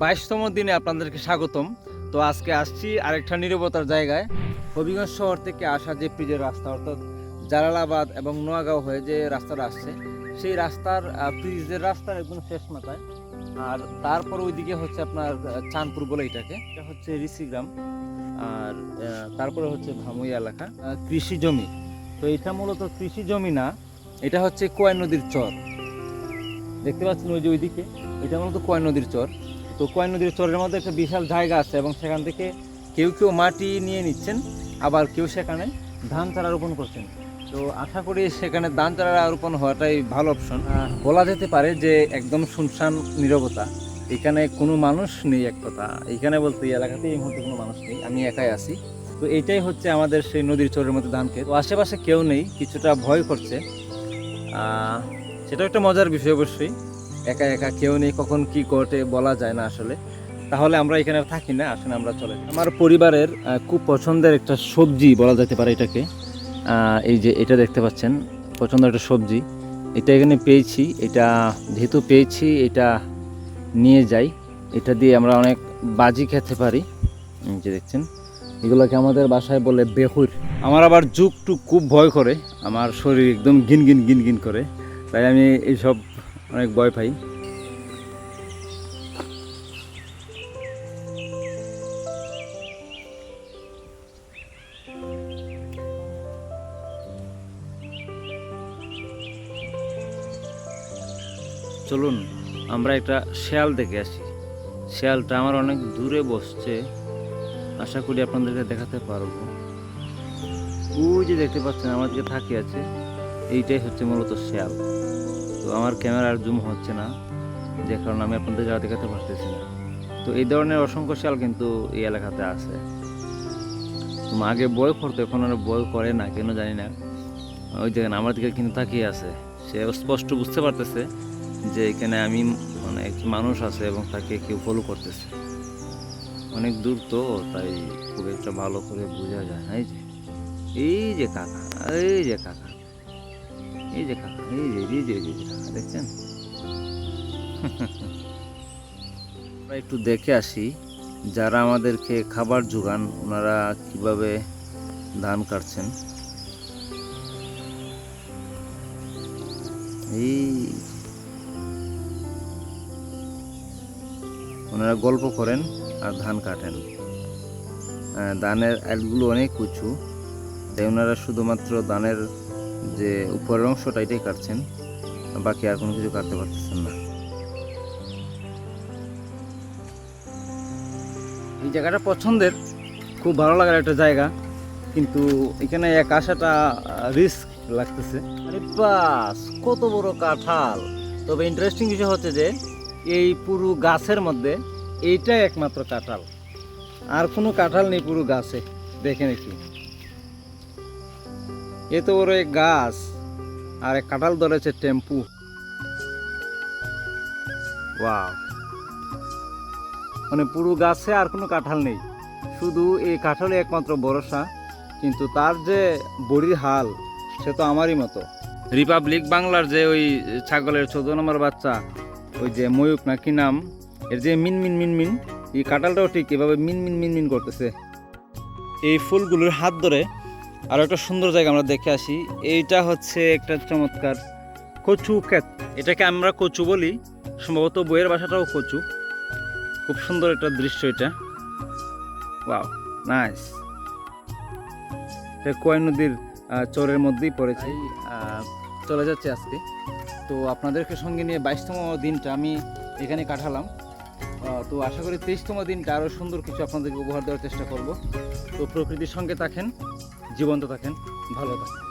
বাইশতম দিনে আপনাদেরকে স্বাগতম। তো আজকে আসছি আরেকটা নিরবতার জায়গায়। হবিগঞ্জ শহর থেকে আসা যে ব্রিজের রাস্তা, অর্থাৎ জালালাবাদ এবং নোয়াগাঁও হয়ে যে রাস্তাটা আসছে, সেই রাস্তার ব্রিজের রাস্তার একদম শেষ মাথায়। আর তারপর ওইদিকে হচ্ছে আপনার চাঁদপুর বলে এটাকে। এটা হচ্ছে ঋষিগ্রাম। আর তারপরে হচ্ছে ভামুই এলাকা। কৃষি জমি। তো এটা মূলত কৃষি জমি না, এটা হচ্ছে কোয়াই নদীর চর। দেখতে পাচ্ছেন ওই যে ওইদিকে, এটা মূলত কোয়াই নদীর চর। তো কোয়াই নদীর চরের মধ্যে একটা বিশাল জায়গা আছে এবং সেখান থেকে কেউ কেউ মাটি নিয়ে নিচ্ছেন, আবার কেউ সেখানে ধান চারা রোপণ করছেন। তো আশা করি সেখানে ধান চারা রোপণ হওয়াটাই ভালো অপশন বলা যেতে পারে যে একদম শুনশান, নীরবতা। এখানে কোনো মানুষ নেই এক কথা। এখানে বলতে এই এলাকাতে এই মুহূর্তে কোনো মানুষ নেই। আমি একাই আছি। তো এইটাই হচ্ছে আমাদের সেই নদীর চরের মধ্যে ধান ক্ষেত। তো আশেপাশে কেউ নেই, কিছুটা ভয় করছে। সেটাও একটা মজার বিষয় অবশ্যই। একা একা কেউ নেই, কখন কি ঘটে বলা যায় না আসলে। তাহলে আমরা এখানে থাকি না, আসলে আমরা চলে। আমার পরিবারের খুব পছন্দের একটা সবজি বলা যেতে পারে এটাকে। এই যে এটা দেখতে পাচ্ছেন, পছন্দের একটা সবজি। এটা এখানে পেয়েছি, এটা যেহেতু পেয়েছি, এটা নিয়ে যাই। এটা দিয়ে আমরা অনেক বাজি খেতে পারি। যে দেখছেন, এগুলোকে আমাদের বাসায় বলে বেহুর। আমার আবার যুগ টুক খুব ভয় করে, আমার শরীর একদম গিন গিন গিন গিন করে। তাই আমি এইসব অনেক ভয় পাই। চলুন, আমরা একটা শেয়াল দেখে আসি। শেয়ালটা আমার অনেক দূরে বসছে। আশা করি আপনাদেরকে দেখাতে পারব। ওই যে দেখতে পাচ্ছেন, আমার দিকে তাকিয়ে আছে। এইটাই হচ্ছে মূলত শেয়াল। তো আমার ক্যামেরার জুম হচ্ছে না, যে কারণে আমি আপনাদের যারা দেখাতে পারতেছি না। তো এই ধরনের অসংখ্য শেয়াল কিন্তু এই এলাকাতে আছে। আগে বয় করতো, এখন আর বয় করে না, কেন জানি না। ওই দেখেন, আমার দিকে কিন্তু তাকিয়ে আছে। সে স্পষ্ট বুঝতে পারতেছে যে এখানে আমি মানে একজন মানুষ আছে এবং তাকে কেউ ফলো করতেছে। অনেক দূর তো, তাই খুব একটা ভালো করে বোঝা যায় না। এই যে এই যে কাকা, এই যে কাকা। এই যে কাকা, এই যে এই যে এই যে কাকা, দেখছেন? আমরা একটু দেখে আসি, যারা আমাদেরকে খাবার যোগান, ওনারা কীভাবে ধান কাটছেন? এই ওনারা গল্প করেন আর ধান কাটেন। ধানের আলগুলো অনেক উঁচু, তাই ওনারা শুধুমাত্র ধানের যে উপরের অংশটা এটাই কাটছেন, বাকি আর কোনো কিছু কাটতে পারতেছেন না। এই জায়গাটা পছন্দের, খুব ভালো লাগার একটা জায়গা, কিন্তু এখানে এক আসাটা রিস্ক লাগতেছে। আরে বাস, কত বড় কাঁঠাল। তবে ইন্টারেস্টিং বিষয় হচ্ছে যে, এই পুরো গাছের মধ্যে এইটাই একমাত্র কাঁঠাল। আর কোনো কাঁঠাল নেই পুরো গাছে, দেখে নাকি? এত বড় এক গাছ, আর এক কাঁঠাল ধরেছে টেম্পু। মানে পুরো গাছে আর কোনো কাঁঠাল নেই। শুধু এই কাঁঠালে একমাত্র ভরসা, কিন্তু তার যে বড়ির হাল, সে তো আমারই মতো। রিপাবলিক বাংলার যে ওই ছাগলের চোদ্দ নম্বর বাচ্চা, ওই যে ময়ূক না কি নাম, এর যে মিন মিন মিন মিন, এই কাঁঠালটাও ঠিক এভাবে মিন মিন মিন মিন করতেছে। এই ফুলগুলোর হাত ধরে আরও একটা সুন্দর জায়গা আমরা দেখে আসি। এইটা হচ্ছে একটা চমৎকার কচু ক্ষেত। এটাকে আমরা কচু বলি। সম্ভবত বইয়ের বাসাটাও কচু। খুব সুন্দর একটা দৃশ্য এটা। Wow, nice. এটা কয় নদীর চরের মধ্যেই পড়েছে। চলে যাচ্ছে আজকে। তো আপনাদেরকে সঙ্গে নিয়ে বাইশতম দিনটা আমি এখানে কাটালাম। তো আশা করি তেইশতম দিনটা আরও সুন্দর কিছু আপনাদেরকে উপহার দেওয়ার চেষ্টা করব। তো প্রকৃতির সঙ্গে থাকেন। জীবন্ত থাকেন ভালো থাকেন।